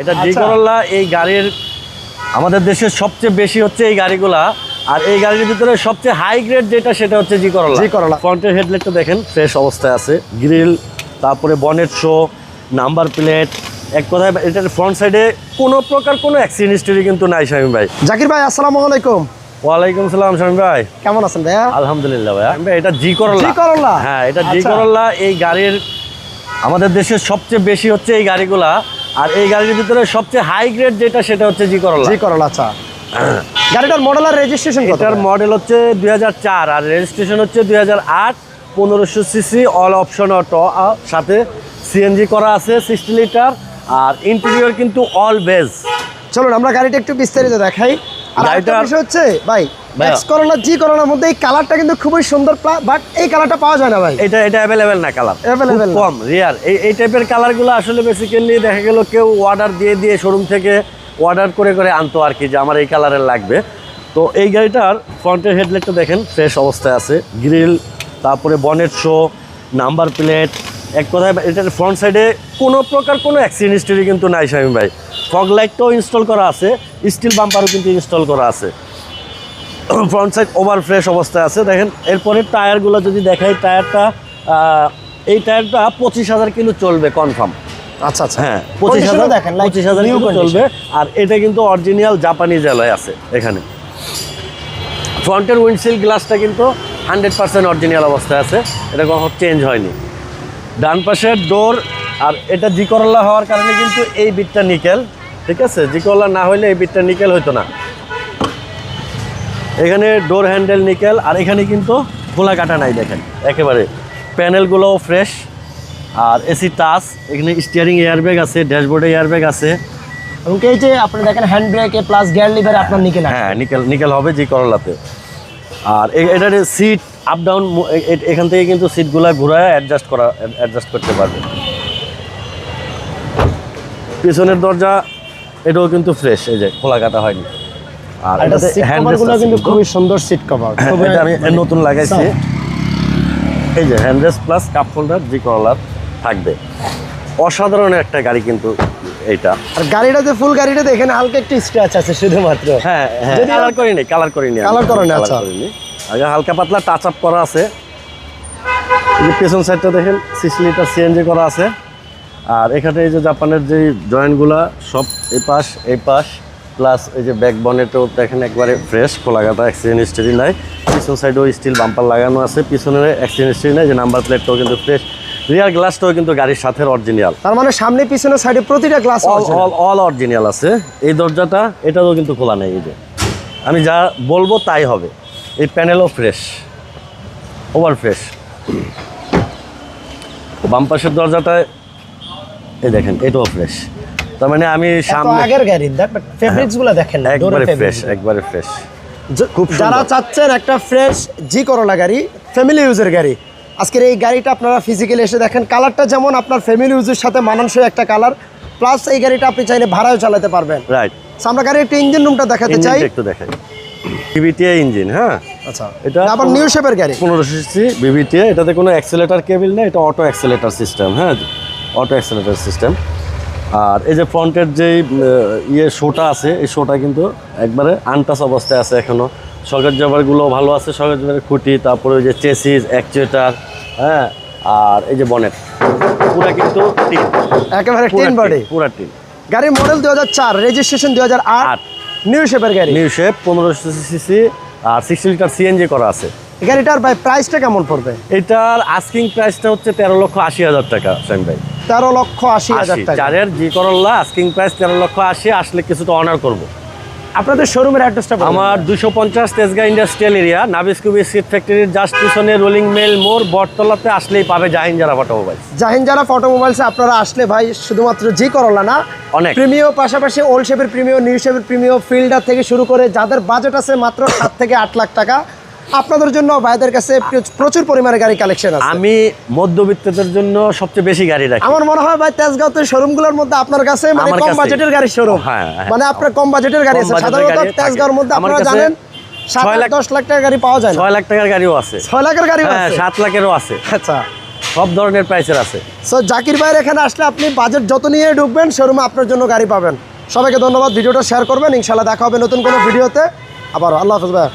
এটা জি আচ্ছা। করল্লা এই গাড়ির আমাদের দেশে সবচেয়ে বেশি হচ্ছে এই গাড়িগুলা। আর এই গাড়ির ভিতরে সবচেয়ে হাই গ্রেড যেটা সেটা হচ্ছে জি করল্লা জি করল্লা। ফ্রন্টের হেডলাইটটা দেখেন ফ্রেশ অবস্থায় আছে। গ্রিল তারপরে বনেট শো নাম্বার প্লেট এক কথায় এটার ফ্রন্ট সাইডে কোনো প্রকার কোনো অ্যাক্সিডেন্ট হিস্টরি কিন্তু নাই শামীম ভাই। জাকির ভাই আসসালামু আলাইকুম। ওয়ালাইকুম সালাম শামীম ভাই। কেমন আছেন ভাইয়া? আলহামদুলিল্লাহ ভাই শামীম ভাই, এটা জি করল্লা জি করল্লা? হ্যাঁ এটা জি আচ্ছা। করল্লা এই গাড়ির আমাদের দেশে সবচেয়ে বেশি হচ্ছে এই গাড়িগুলা। আর এই গাড়ির ভিতরে সবচেয়ে হাই গ্রেড যেটা সেটা হচ্ছে জি করলা জি করলা আচ্ছা। গাড়িটার মডেল আর রেজিস্ট্রেশন কত এটার মডেল হচ্ছে দু হাজার চার আর রেজিস্ট্রেশন হচ্ছে দুই হাজার আট পনেরোশো সিসি অল অপশন অটো সাথে সিএনজি করা আছে সিক্সটি লিটার আর ইন্টেরিয়র কিন্তু অল বেজ চলুন আমরা গাড়িটা একটু বিস্তারিত দেখাই। আর বিষয় হচ্ছে ভাই করলা জি করলার মধ্যে এই কালারটা কিন্তু খুবই সুন্দর বাট এই কালারটা পাওয়া যায় না ভাই। এটা এটা অ্যাভেলেবেল না কালার না। কম রিয়ার এই এই টাইপের কালারগুলো আসলে বেসিক্যালি দেখা গেল কেউ অর্ডার দিয়ে দিয়ে শোরুম থেকে অর্ডার করে করে আনতো আর কি যে আমার এই কালারের লাগবে। তো এই গাড়িটার ফ্রন্টের হেডলাইটটা দেখেন ফ্রেশ অবস্থায় আছে। গ্রিল তারপরে বনেট শো নাম্বার প্লেট এক কথায় এটার ফ্রন্ট সাইডে কোনো প্রকার কোনো অ্যাক্সিডেন্ট হিস্টরি কিন্তু নাই শামীম ভাই। ফগ লাইটটাও ইনস্টল করা আছে স্টিল বাম্পারও কিন্তু ইনস্টল করা আছে। ফ্রন্ট সাইড ওভার ফ্রেশ অবস্থায় আছে। দেখেন এরপরে টায়ারগুলো যদি দেখাই টায়ারটা এই টায়ারটা পঁচিশ হাজার কিলো চলবে কনফার্ম আচ্ছা আচ্ছা। হ্যাঁ পঁচিশ হাজার দেখেন পঁচিশ হাজার কিলো চলবে। আর এটা কিন্তু অরিজিনাল জাপানিজ অ্যালয় আছে এখানে। ফ্রন্টের উইন্ডশিল্ড গ্লাসটা কিন্তু হান্ড্রেড পার্সেন্ট অরিজিনাল অবস্থায় আছে। এটা কখনো চেঞ্জ হয়নি। ডান পাশের ডোর আর এটা জি করল্লা হওয়ার কারণে কিন্তু এই বিটটা নিকেল ঠিক আছে? জি করল্লা না হলে এই বিটটা নিকেল হইতো না। এখানে ডোর হ্যান্ডেল নিকেল আর এখানে কিন্তু খোলা কাটা নাই দেখেন। একেবারে প্যানেলগুলোও ফ্রেশ আর এসি টাচ, এখানে স্টিয়ারিং এয়ারব্যাগ আছে ড্যাশবোর্ডে এয়ারব্যাগ আছে। এবং এই যে আপনি দেখেন হ্যান্ড ব্রেকে প্লাস গিয়ার লিভারে আপনার নিকেল হ্যাঁ নিকেল নিকেল হবে জি করলাতে। আর এটার সিট আপ ডাউন এখান থেকে কিন্তু সিটগুলো ঘুরায় অ্যাডজাস্ট করা অ্যাডজাস্ট করতে পারবে। পিছনের দরজা, এটাও কিন্তু ফ্রেশ এই যে খোলা কাটা হয়নি। আর এটাতে কিন্তু। খুবই সুন্দর সিট কভার এটা আমি নতুন লাগাইছি। এই যে প্লাস কাপ হোল্ডার জি করলার থাকবে। অসাধারণ একটা গাড়ি কিন্তু আর গাড়িটাতে ফুল গাড়িটাতে এখানে হালকা একটু স্ক্র্যাচ আছে শুধুমাত্র। হ্যাঁ হ্যাঁ যদি- কালার করিনি কালার করিনি করেনি, Colour আচ্ছা। আগে হালকা পাতলা টাচ আপ করা আছে। পেছন সাইডটা দেখেন সিক্স লিটার সিএনজি করা আছে। আর এখানে এই যে জাপানের যে জয়েন্টগুলা সব এই পাশ এই পাশ প্লাস এই যে ব্যাক বনেটও দেখেন একবারে ফ্রেশ খোলাঘাটা অ্যাক্সিডেন্ট হিস্টরি নাই। পিছন সাইডেও স্টিল বাম্পার লাগানো আছে পিছনের অ্যাক্সিডেন্ট হিস্টরি নাই যে নাম্বার প্লেটটাও কিন্তু ফ্রেশ রিয়ার গ্লাসটাও কিন্তু গাড়ির সাথে অরিজিনাল তার মানে সামনে পিছনে সাইডে প্রতিটা glass all all all original আছে। এই দরজাটা এটাও কিন্তু খোলা নেই এই যে। আমি যা বলব তাই হবে। এই প্যানেলও ফ্রেশ ওভার ফ্রেশ বাম পাশের দরজাটায় এই দেখেন এটাও ফ্রেশ তার মানে আমি সামনে আগের গাড়ি বাট ফেব্রিক্সগুলো দেখেন একবারে ফ্রেশ একবারে ফ্রেশ খুব। যারা চাচ্ছেন একটা ফ্রেশ জি করোলা গাড়ি ফ্যামিলি ইউজের গাড়ি আজকের এই গাড়িটা আপনারা ফিজিক্যালি এসে দেখেন কালারটা যেমন আপনার ফ্যামিলি ইউজের সাথে মানানসই একটা কালার প্লাস এই গাড়িটা আপনি চাইলে ভাড়াও চালাতে পারবেন। রাইট আমরা গাড়ির একটা ইঞ্জিন রুমটা দেখাতে চাই। একটু দেখাই। বিবিটিআই ইঞ্জিন হ্যাঁ? আচ্ছা। এটা আবার নিউ শেপের গাড়ি। পনেরোশো সিসি বিবিটিআই এটাতে কোনো অ্যাক্সেলেটার কেবিল নেই এটা অটো অ্যাক্সেলেটার সিস্টেম হ্যাঁ? অটো অ্যাক্সেলেটার সিস্টেম আর এই যে ফ্রন্টের যে ইয়ে শোটা আছে এই শোটা কিন্তু একবারে আনটাস অবস্থায় আছে এখনও সকেট জাবারগুলো ভালো আছে সকেট জাবারের খুঁটি তারপরে ওই যে চেসিস অ্যাকচুয়েটার হ্যাঁ আর এই যে বনেট। পুরা কিন্তু টিন একেবারে টিন বডি। পুরা টিন গাড়ির মডেল দু হাজার চার রেজিস্ট্রেশন দু হাজার আট আট। নিউ শেপের গাড়ি। নিউ শেপ পনেরোশো সিসি আর সিক্সটি লিটার সিএনজি করা আছে। গাড়িটার ভাই প্রাইসটা কেমন পড়বে? এটার আস্কিং প্রাইসটা হচ্ছে তেরো লক্ষ আশি হাজার টাকা সেন ভাই। তেরো লক্ষ আশি হাজার টাকা। চারের জি করল্লা আস্কিং প্রাইস তেরো লক্ষ আশি আসলে কিছুটা অনার করব। আপনাদের শোরুমের অ্যাড্রেসটা আমার দুশো পঞ্চাশ তেজগাঁ ইন্ডাস্ট্রিয়াল এরিয়া নাবিস্কুবি সিট ফ্যাক্টরির জাস্ট পিছনে রোলিং মেল মোড় বটতলাতে আসলেই পাবে জাহিন যারা অটোমোবাইল জাহিন যারা অটোমোবাইলসে আপনারা আসলে ভাই শুধুমাত্র জি করলা না অনেক। প্রিমিয় পাশাপাশি ওল্ড শেপের প্রিমিয় নিউ শেপের প্রিমিয় ফিল্ডার থেকে শুরু করে যাদের বাজেট আছে মাত্র সাত থেকে আট লাখ টাকা আপনাদের জন্য ভাইদের কাছে প্রচুর পরিমাণে গাড়ি কালেকশন আছে। আমি মধ্যবিত্তদের জন্য সবচেয়ে বেশি গাড়ি রাখি। আমার মনে হয় ভাই তেজগাঁওতে শোরুমগুলোর মধ্যে আপনার কাছে মানে কম বাজেটের গাড়ির শোরুম। মানে আপনার কম বাজেটের গাড়ি আছে। সাধারণত তেজগাঁওর মধ্যে আপনারা জানেন ছয় লাখ- দশ লাখ টাকার গাড়ি পাওয়া যায় ছয় লাখ টাকার গাড়িও আছে। ছয় লাখের গাড়ি হ্যাঁ আছে? সাত লাখেরও আছে। আচ্ছা। সব ধরনের প্রাইসের আছে। সো জাকির ভাইয়ের এখানে আসলে আপনি বাজেট যত নিয়ে ঢুকবেন শোরুমে আপনার জন্য গাড়ি পাবেন। সবাইকে ধন্যবাদ ভিডিওটা শেয়ার করবেন। ইনশাল্লাহ দেখা হবে নতুন কোনো ভিডিওতে। আবার আল্লাহ হাফেজ ভাই।